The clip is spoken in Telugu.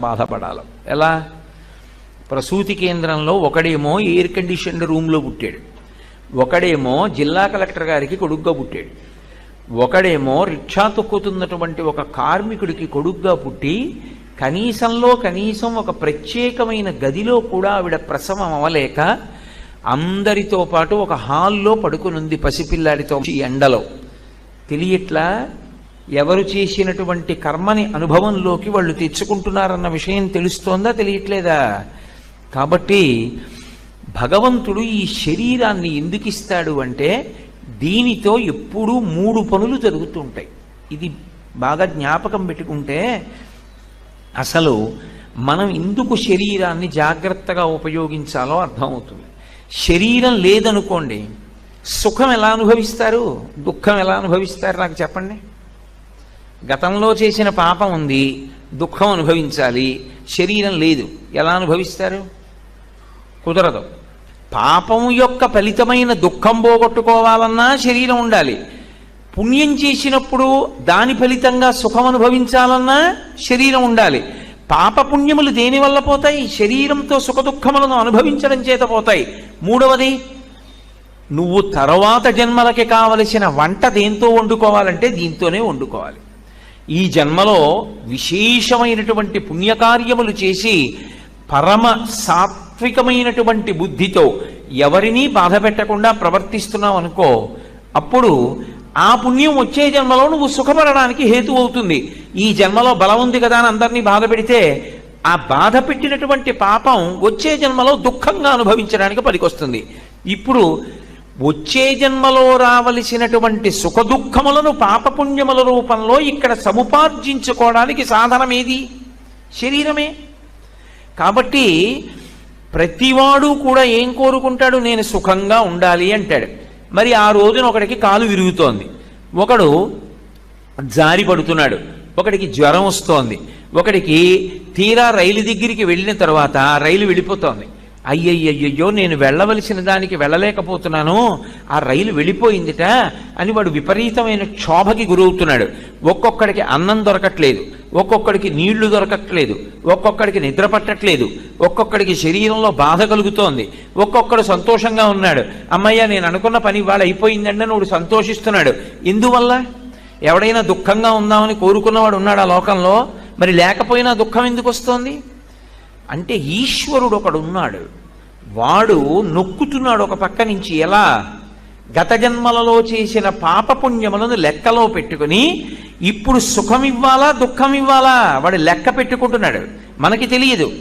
బాధపడాలి. ఎలా? ప్రసూతి కేంద్రంలో ఒకడేమో ఎయిర్ కండిషన్డ్ రూమ్లో పుట్టాడు. ఒకడేమో జిల్లా కలెక్టర్ గారికి కొడుగ్గా పుట్టాడు. ఒకడేమో రిక్షా తొక్కుతున్నటువంటి ఒక కార్మికుడికి కొడుగ్గా పుట్టి కనీసంలో కనీసం ఒక ప్రత్యేకమైన గదిలో కూడా ఆవిడ ప్రసవం అవ్వలేక అందరితో పాటు ఒక హాల్లో పడుకునుంది పసిపిల్లాడితో ఈ ఎండలో. తెలియట్లా? ఎవరు చేసినటువంటి కర్మని అనుభవంలోకి వాళ్ళు తెచ్చుకుంటున్నారన్న విషయం తెలుస్తోందా తెలియట్లేదా? కాబట్టి భగవంతుడు ఈ శరీరాన్ని ఎందుకు ఇస్తాడు అంటే దీనితో ఎప్పుడూ మూడు పనులు జరుగుతుంటాయి. ఇది బాగా జ్ఞాపకం పెట్టుకుంటే అసలు మనం ఎందుకు శరీరాన్ని జాగ్రత్తగా ఉపయోగించాలో అర్థమవుతుంది. శరీరం లేదనుకోండి సుఖం ఎలా అనుభవిస్తారు? దుఃఖం ఎలా అనుభవిస్తారు? నాకు చెప్పండి. గతంలో చేసిన పాపం ఉంది దుఃఖం అనుభవించాలి శరీరం లేదు ఎలా అనుభవిస్తారు? కుదరదు. పాపం యొక్క ఫలితమైన దుఃఖం పోగొట్టుకోవాలన్నా శరీరం ఉండాలి. పుణ్యం చేసినప్పుడు దాని ఫలితంగా సుఖం అనుభవించాలన్నా శరీరం ఉండాలి. పాప పుణ్యములు దేనివల్ల పోతాయి? శరీరంతో సుఖదుఖములను అనుభవించడం చేత పోతాయి. మూడవది నువ్వు తర్వాత జన్మలకి కావలసిన వంట దేంతో వండుకోవాలంటే దీంతోనే వండుకోవాలి. ఈ జన్మలో విశేషమైనటువంటి పుణ్యకార్యములు చేసి పరమ సాత్వికమైనటువంటి బుద్ధితో ఎవరినీ బాధ పెట్టకుండా ప్రవర్తిస్తున్నావు అనుకో అప్పుడు ఆ పుణ్యం వచ్చే జన్మలో నువ్వు సుఖపడడానికి హేతు అవుతుంది. ఈ జన్మలో బలం ఉంది కదా అని అందరినీ బాధ పెడితే ఆ బాధ పెట్టినటువంటి పాపం వచ్చే జన్మలో దుఃఖంగా అనుభవించడానికి పనికొస్తుంది. ఇప్పుడు వచ్చే జన్మలో రావలసినటువంటి సుఖదుఖములను పాపపుణ్యముల రూపంలో ఇక్కడ సముపార్జించుకోవడానికి సాధనం ఏది? శరీరమే. కాబట్టి ప్రతివాడు కూడా ఏం కోరుకుంటాడు? నేను సుఖంగా ఉండాలి అంటాడు. మరి ఆ రోజున ఒకడికి కాలు విరుగుతోంది. ఒకడు జారి పడుతున్నాడు. ఒకడికి జ్వరం వస్తోంది. ఒకడికి తీరా రైలు దగ్గరికి వెళ్ళిన తర్వాత రైలు వెళ్ళిపోతోంది. అయ్యయ్యయ్యో నేను వెళ్ళవలసిన దానికి వెళ్ళలేకపోతున్నాను. ఆ రైలు వెళ్ళిపోయిందిట అని వాడు విపరీతమైన క్షోభకి గురవుతున్నాడు. ఒక్కొక్కడికి అన్నం దొరకట్లేదు ఒక్కొక్కడికి నీళ్ళు దొరకట్లేదు ఒక్కొక్కడికి నిద్ర పట్టట్లేదు ఒక్కొక్కడికి శరీరంలో బాధ కలుగుతోంది. ఒక్కొక్కడు సంతోషంగా ఉన్నాడు. అమ్మయ్య నేను అనుకున్న పని ఇవాళ అయిపోయిందండి నువ్వు వాడు సంతోషిస్తున్నాడు. ఎందువల్ల? ఎవడైనా దుఃఖంగా ఉందామని కోరుకున్నవాడు ఉన్నాడు ఆ లోకంలో? మరి లేకపోయినా దుఃఖం ఎందుకు వస్తోంది? అంటే ఈశ్వరుడు ఒకడు ఉన్నాడు వాడు నొక్కుతున్నాడు ఒక పక్క నుంచి. ఎలా? గత జన్మలలో చేసిన పాపపుణ్యములను లెక్కలో పెట్టుకుని ఇప్పుడు సుఖం ఇవ్వాలా దుఃఖం ఇవ్వాలా వాడు లెక్క పెట్టుకుంటున్నాడు. మనకి తెలియదు.